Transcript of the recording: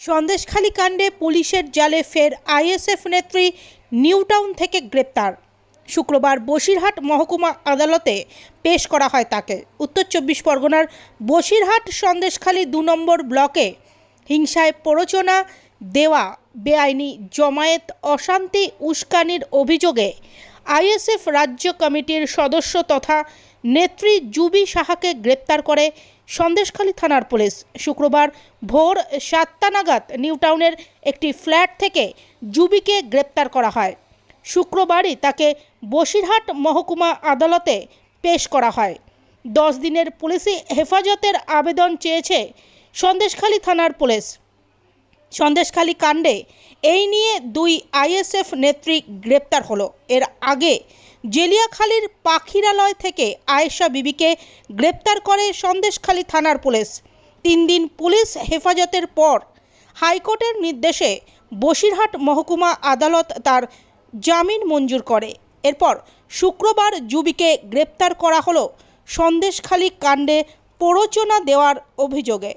সন্দেশখালী কাণ্ডে পুলিশের জালে ফের আইএসএফ নেত্রী নিউটাউন থেকে গ্রেপ্তার। শুক্রবার বসিরহাট মহকুমা আদালতে পেশ করা হয় তাকে। উত্তর চব্বিশ পরগনার বসিরহাট সন্দেশখালী দু নম্বর ব্লকে হিংসায় প্ররোচনা দেওয়া বেআইনি জমায়েত অশান্তি উস্কানির অভিযোগে আইএসএফ রাজ্য কমিটির সদস্য তথা নেত্রী জুবি সাহাকে গ্রেপ্তার করে সন্দেশখালী থানার পুলিশ। শুক্রবার ভোর সাতটা নাগাদ নিউটাউনের একটি ফ্ল্যাট থেকে জুবিকে গ্রেপ্তার করা হয়। শুক্রবারই তাকে বসিরহাট মহকুমা আদালতে পেশ করা হয়। দশ দিনের পুলিশি হেফাজতের আবেদন চেয়েছে সন্দেশখালী থানার পুলিশ। সন্দেশখালী কাণ্ডে এই নিয়ে দুই আইএসএফ নেত্রী গ্রেপ্তার হলো। এর আগে জেলিয়াখালীর পাখিরালয় থেকে আয়েশা বিবিকে গ্রেপ্তার করে সন্দেশখালী থানার পুলিশ। তিন দিন পুলিশ হেফাজতের পর হাইকোর্টের নির্দেশে বসিরহাট মহকুমা আদালত তার জামিন মঞ্জুর করে। এরপর শুক্রবার জুবিকে গ্রেপ্তার করা হলো সন্দেশখালী কাণ্ডে প্ররোচনা দেওয়ার অভিযোগে।